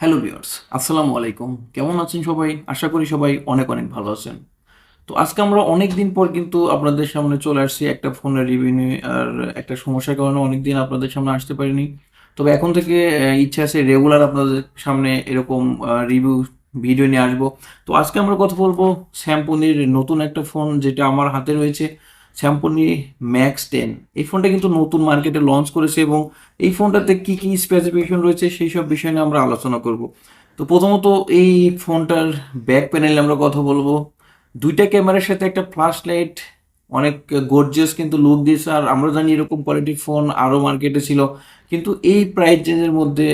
Hello viewers আসসালামু আলাইকুম। কেমন আছেন সবাই? আশা করি সবাই অনেক অনেক ভালো আছেন। তো আজকে আমরা অনেক দিন পর কিন্তু আপনাদের সামনে চলে আসছি একটা ফোনের রিভিউ নিয়ে, আর একটা সমস্যার কারণে অনেক দিন আপনাদের সামনে আসতে পারিনি। তবে এখন থেকে ইচ্ছা আছে রেগুলার আপনাদের সামনে এরকম রিভিউ ভিডিও নিয়ে আসব। তো আজকে আমরা কথা বলব স্যামসংয়ের নতুন একটা ফোন যেটা আমার হাতে রয়েছে। স্যামসংই ম্যাক্স টেন এই ফোনটা কিন্তু নতুন মার্কেটে লঞ্চ করেছে এবং এই ফোনটাতে কি কি স্পেসিফিকেশন রয়েছে সেই সব বিষয় নিয়ে আমরা আলোচনা করব। তো প্রথমত এই ফোনটার ব্যাক প্যানেলে আমরা কথা বলব। দুইটা ক্যামেরার সাথে একটা ফ্ল্যাশ লাইট অনেক গর্জিয়াস কিন্তু লুক দিয়েছে। আর আমরা জানি এরকম কোয়ালিটির ফোন আরও মার্কেটে ছিল। কিন্তু এই প্রাইস রেঞ্জের মধ্যে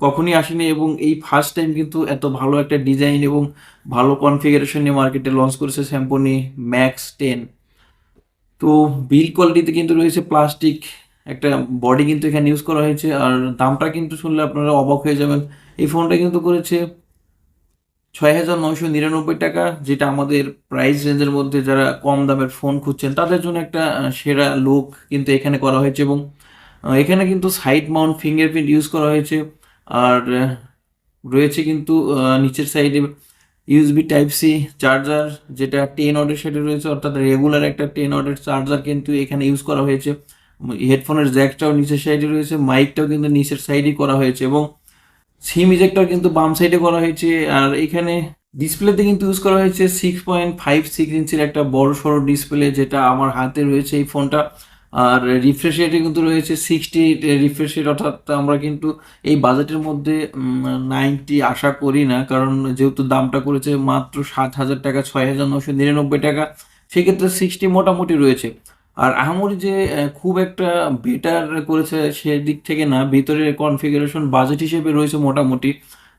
কখনই আসেনি এবং এই ফার্স্ট টাইম কিন্তু এত ভালো একটা ডিজাইন এবং ভালো কনফিগারেশন নিয়ে মার্কেটে লঞ্চ করেছে স্যাম্পনি ম্যাক্স টেন তো বিল কোয়ালিটিতে কিন্তু রয়েছে প্লাস্টিক একটা বডি কিন্তু এখানে ইউজ করা হয়েছে, আর দামটা কিন্তু শুনলে আপনারা অবাক হয়ে যাবেন। এই ফোনটা কিন্তু করেছে ছয় হাজার নয়শো নিরানব্বই টাকা, যেটা আমাদের প্রাইস রেঞ্জের মধ্যে যারা কম দামের ফোন খুঁজছেন, তাদের জন্য একটা সেরা লুক কিন্তু এখানে করা হয়েছে এবং এখানে কিন্তু সাইড মাউন্ট ফিঙ্গারপ্রিন্ট ইউজ করা হয়েছে, আর রয়েছে কিন্তু নিচের সাইডে ইউএসবি টাইপ সি চার্জার যেটা টেন ওয়াটের সাথে রয়েছে, অর্থাৎ রেগুলার একটা টেন ওয়াটের চার্জার কিন্তু এখানে ইউজ করা হয়েছে। হেডফোনের জ্যাকটাও নিচের সাইডে রয়েছে মাইকটাও কিন্তু নিচের সাইডেই করা হয়েছে এবং সিম ইজেক্টর কিন্তু বাম সাইডে করা হয়েছে। আর এখানে ডিসপ্লেতে কিন্তু ইউজ করা হয়েছে সিক্স পয়েন্ট ফাইভ সিক্স ইঞ্চির একটা বড় সড়ো ডিসপ্লে যেটা আমার হাতে রয়েছে এই ফোনটা আর রিফ্রেশ রেটে কিন্তু রয়েছে সিক্সটি রিফ্রেশ রেট অর্থাৎ আমরা কিন্তু এই বাজেটের মধ্যে নাইনটি আশা করি না। কারণ যেহেতু দামটা করেছে মাত্র সাত হাজার টাকা, ছয় হাজার নশো নিরানব্বই টাকা, সেক্ষেত্রে সিক্সটি মোটামুটি রয়েছে। আর আহামরি যে খুব একটা বেটার করেছে সেদিক থেকে না, ভিতরের কনফিগারেশন বাজেট হিসেবে রয়েছে মোটামুটি।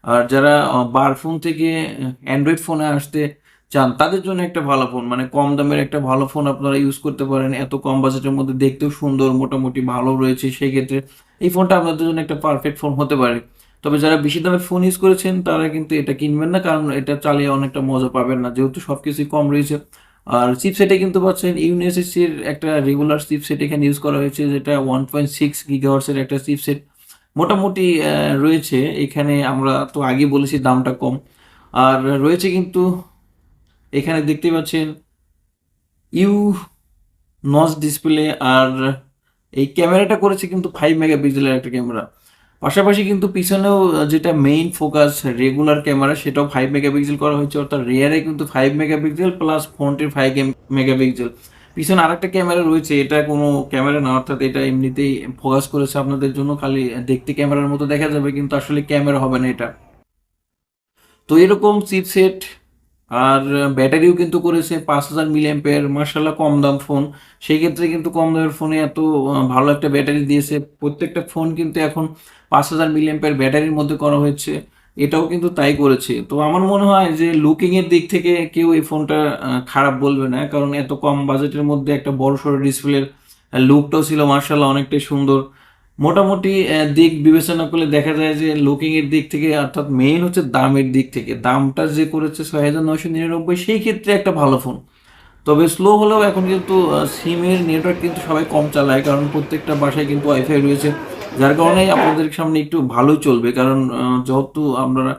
আর যারা বার ফোন থেকে অ্যান্ড্রয়েড ফোনে আসতে চান, তাদের জন্য একটা ভালো ফোন মানে কম দামের একটা ভালো ফোন আপনারা ইউজ করতে পারেন, এত কম বাজেটের মধ্যে দেখতেও সুন্দর, মোটামুটি ভালো রয়েছে সেই ক্ষেত্রে এই ফোনটা আপনাদের জন্য একটা পারফেক্ট ফোন হতে পারে। তবে যারা বেশি দামের ফোন ইউজ করেছেন, তারা কিন্তু এটা কিনবেন না, কারণ এটা চালিয়ে অনেকটা মজা পাবেন না, যেহেতু সব কিছুই কম রয়েছে। আর চিপসেটে কিন্তু পাচ্ছেন ইউনিএসএসির একটা রেগুলার চিপসেট এখানে ইউজ করা হয়েছে, যেটা ওয়ান পয়েন্ট সিক্স গিগাহার্সের একটা চিপসেট মোটামুটি রয়েছে। এখানে আমরা তো আগে বলেছি দামটা কম। আর রয়েছে কিন্তু এখানে দেখতে পাচ্ছেন ইউ নচ ডিসপ্লে আর এই ক্যামেরাটা করেছে কিন্তু ফাইভ মেগাপিক্সেলের একটা ক্যামেরা। পাশাপাশি কিন্তু পিছনেও যেটা মেইন ফোকাস রেগুলার ক্যামেরা, সেটাও ফাইভ মেগাপিক্সেল করা হয়েছে, অর্থাৎ রেয়ারে কিন্তু ফাইভ মেগাপিক্সেল প্লাস ফ্রন্টের ফাইভ মেগাপিক্সেল পিছনে আরেকটা ক্যামেরা রয়েছে, এটা কোনো ক্যামেরা না, অর্থাৎ এটা এমনিতেই ফোকাস করেছে আপনাদের জন্য, খালি দেখতে ক্যামেরার মতো দেখা যাবে, কিন্তু আসলে ক্যামেরা হবে না এটা। তো এরকম চিপসেট আর ব্যাটারিও কিন্তু করেছে পাঁচ হাজার মিলি অ্যাম্পের মার্শাল্লাহ কম দাম ফোন। সেই ক্ষেত্রে কিন্তু কম দামের ফোনে এত ভালো একটা ব্যাটারি দিয়েছে। প্রত্যেকটা ফোন কিন্তু এখন পাঁচ হাজার মিলি অ্যাম্পের ব্যাটারির মধ্যে করা হয়েছে। এটাও কিন্তু তাই করেছে। তো আমার মনে হয় যে লুকিংয়ের দিক থেকে কেউ এই ফোনটা খারাপ বলবে না। কারণ এত কম বাজেটের মধ্যে একটা বড় সড়ো ডিসপ্লের লুকটাও ছিল মার্শাল্লাহ অনেকটাই সুন্দর। মোটামুটি দিক বিবেচনা করলে দেখা যায় যে লুকিং এর দিক থেকে অর্থাৎ মেইন হচ্ছে দামের দিক থেকে। দামটা যে করেছে ছয় হাজার নয়শো নিরানব্বই, সেই ক্ষেত্রে একটা ভালো ফোন তবে স্লো হলেও এখন কিন্তু সিমের নেটওয়ার্ক কিন্তু সবাই কম চালায়, কারণ প্রত্যেকটা বাসায় কিন্তু ওয়াইফাই রয়েছে। যার কারণে আপনাদের সামনে একটু ভালোই চলবে, কারণ যেহেতু আপনারা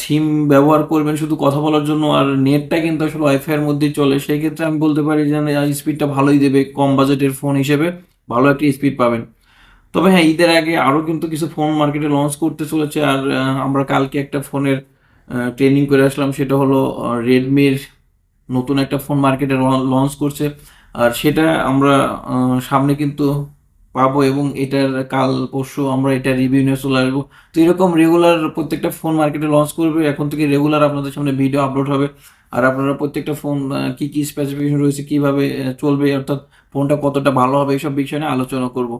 সিম ব্যবহার করবেন শুধু কথা বলার জন্য, আর নেটটা কিন্তু আসলে ওয়াইফাইয়ের মধ্যেই চলে, সেই ক্ষেত্রে আমি বলতে পারি যে স্পিডটা ভালোই দেবে, কম বাজেটের ফোন হিসেবে। ভালো একটা স্পিড পাবেন। তবে হ্যাঁ ঈদের আগে আরও কিন্তু কিছু ফোন মার্কেটে লঞ্চ করতে চলেছে। আর আমরা কালকে একটা ফোনের ট্রেনিং করে আসলাম। সেটা হলো রেডমির নতুন একটা ফোন মার্কেটে লঞ্চ করছে। আর সেটা আমরা সামনে কিন্তু পাবো এবং এটার কাল পরশু আমরা এটা রিভিউ নিয়ে চলে আসব। তো এরকম রেগুলার প্রত্যেকটা ফোন মার্কেটে লঞ্চ করবে। এখন থেকে রেগুলার আপনাদের সামনে ভিডিও আপলোড হবে। আর আপনারা প্রত্যেকটা ফোন কী কী স্পেসিফিকেশন রয়েছে, কীভাবে চলবে, অর্থাৎ ফোনটা কতটা ভালো হবে এইসব বিষয় নিয়ে আলোচনা করব।